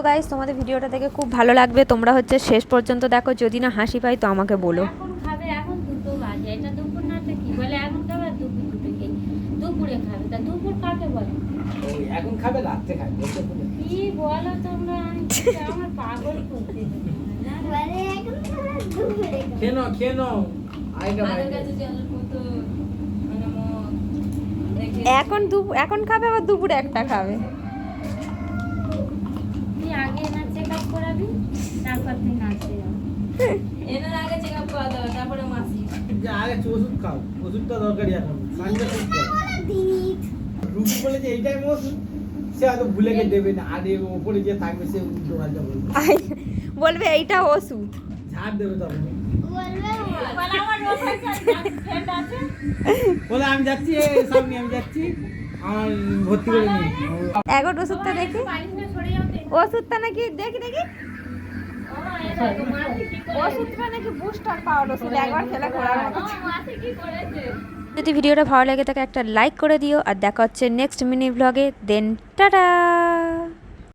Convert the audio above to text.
তো গাইস তোমাদের ভিডিওটা দেখে খুব ভালো লাগবে। তোমরা হচ্ছে শেষ পর্যন্ত দেখো যদি না হাসি পাই তো আমাকে বলো। এখন খাবে এখন দুটো বাজে। এটা দুপুর না তো কি? বলে এখন খাবে আবার দুপুরে একটা খাবে। আগে না চেক আপ করাবি তারপর তুই নাচতে যাবি। এনার আগে চেক আপ করা দেবে তারপরে মাসি। আগে ওষুধ খাও ওষুধটা দরকারি এখন রুটি বলে যে এইটাই ওষুধ সে হয়তো ভুলে গিয়ে দেবে না আর ওপরে যে থাকবে সে দোকানটা বলবে। বলবে এইটা ওষুধ। ঝাড় দেবে তখন বলে আমি যাচ্ছি সামনে আমি যাচ্ছি আমার ভর্তি করে নিই এখন ওষুধটা দেখি। ওষুধটা নাকি, দেখি দেখি। নাকি যদি ভিডিওটা ভালো লাগে তাকে একটা লাইক করে দিও, আর দেখা হচ্ছে নেক্সট মিনি ব্লগে দেন টাটা!